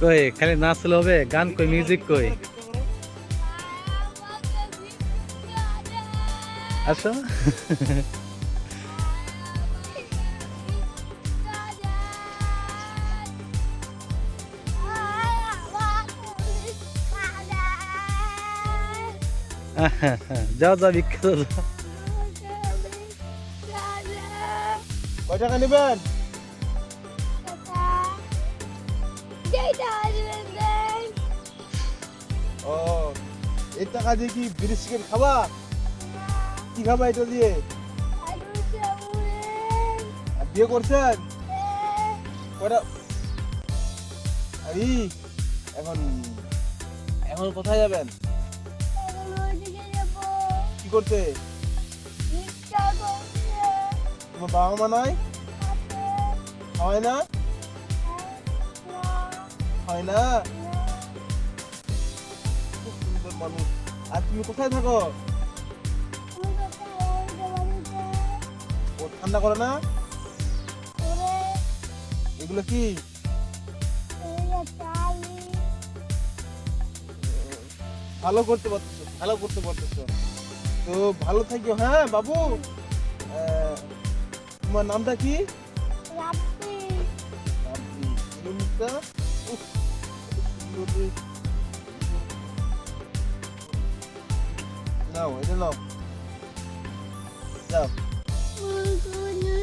কই? খালি নাচলে হবে, গান কই মিউজিক কই? আসো। যাও যাও বিখ্যাত যাও। কয় টাকা এই টাকা দিয়ে কি বিড়ি সিগারেট খাবা? কি খাবা এটা দিয়ে? আর বিয়ে করছেন? এখন এখন কোথায় যাবেন? কি করতে? তোমার বাবা মা নাই? হয় না? হয় না? মানুষ। আর তুমি কোথায় থাকো? ও ঠান্ডা করে না? এগুলো কি? ভালো করতে পারতেছো ভালো করতে পারতেছো। তো ভালো থাকিও হ্যাঁ বাবু? তোমার নামটা কি? রাব্বি। এই No, leave it alone. No.